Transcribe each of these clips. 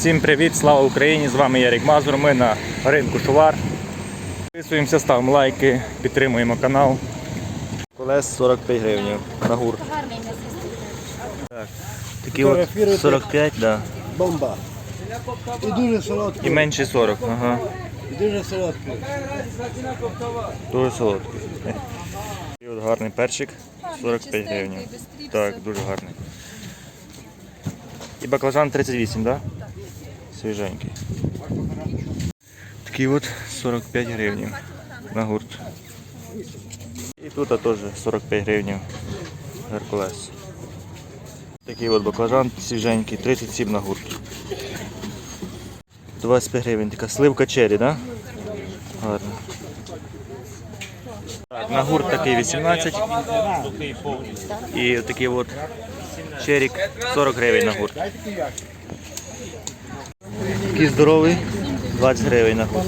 Всім привіт, слава Україні! З вами Ярік Мазур. Ми на ринку Шувар. Підписуємося, ставимо лайки, підтримуємо канал. Колес 45 гривень на гурт. Так. Такі от 45, да. Бомба. І дуже солодкий. І менше 40. Ага. І дуже солодкий. Дуже солодкий. І от гарний перчик 45 гривень. Так, дуже гарний. І баклажан 38, так? Да? Свіженький. Такий от 45 гривень на гурт. І тут теж 45 гривень Геркулес. Такий от баклажан свіженький, 37 на гурт. 25 гривень, така сливка черрі. Да? Гарно. Так, на гурт такий 18. І такий от черік 40 гривень на гурт. Такий здоровий 20 гривень на гурт.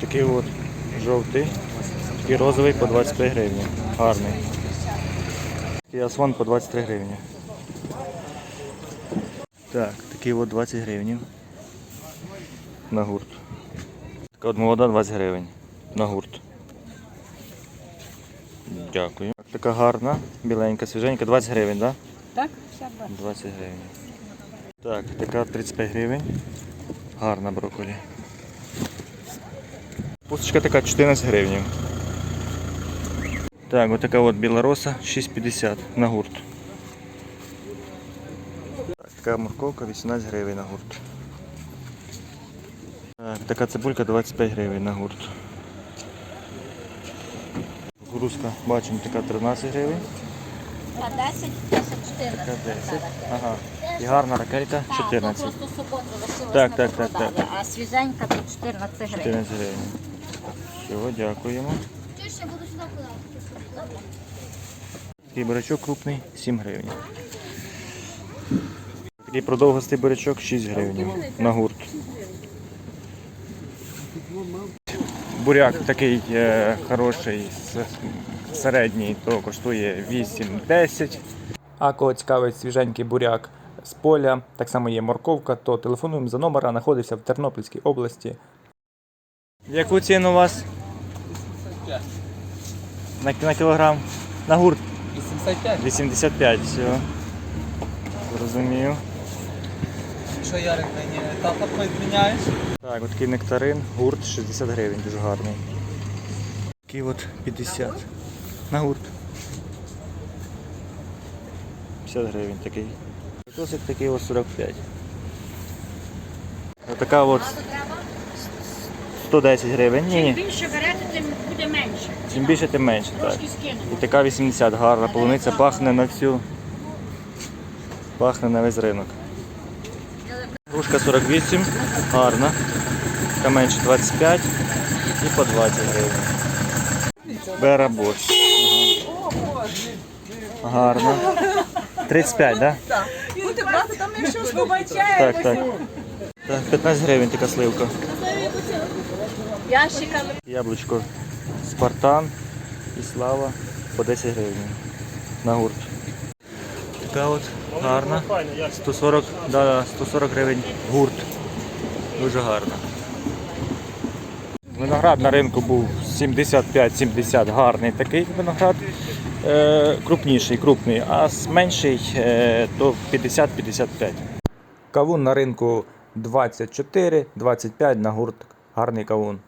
Такий от жовтий, такий розовий по 25 гривень. Гарний. Такий асфон по 23 гривні. Так, такий от 20 гривень на гурт. Така от молода 20 гривень на гурт. Дякую. Така гарна, біленька, свіженька, 20 гривень, так? Так, 20 гривень. Так, така 35 гривень. Гарна брокколі. Пусточка така 14 гривень. Так, от така от білороса 6,50 на гурт. Так, така морковка 18 гривень на гурт. Так, така цибулька 25 гривень на гурт. Кукурузка, бачимо, така 13 гривень. А 10, 10, 14. Така 10. Ага. І гарна ракелька 14. Просто суботу лишилось Так, так, так, продали, так. А свіженька то 14 гривень. 14 гривень. Все, дякуємо. Такий бурячок крупний 7 гривень. Такий продовгостий бурячок 6 гривень на гурт. Буряк такий е, хороший, середній, то коштує 8-10. А кого цікавить свіженький буряк з поля, так само є морковка, то телефонуємо за номера, знаходиться в Тернопільській області. Яку ціну у вас? На, на кілограм? На гурт? 85. 85, все. Зрозумів. Що Ярик мені тапок відміняєш? Так, от такий нектарин, гурт 60 гривень, дуже гарний. Такий от 50. На гурт. 50 гривень такий. Досить такий от 45. Така от 110 гривень. Ні, ні. більше берете, тим буде менше. Чим більше, тим менше. Так. Трошки скинемо. І така 80 гарна полуниця пахне на всю. Пахне на весь ринок. Грушка 48, гарна. Така менше 25 і по 20 гривень. Бера борщ. Ага. Гарно. 35, так? Будете брати там, якщо ж побачає. Так, так. Так, 15 гривень така сливка. Ящиками. Яблучко Спартан і Слава по 10 гривень на гурт. Така от гарна. 140, да, 140 гривень гурт. Дуже гарна. Виноград на ринку був 75-70 гарний такий виноград. Е, крупніший, крупний, а менший е, то 50-55. Кавун на ринку 24-25 на гурт. Гарний кавун.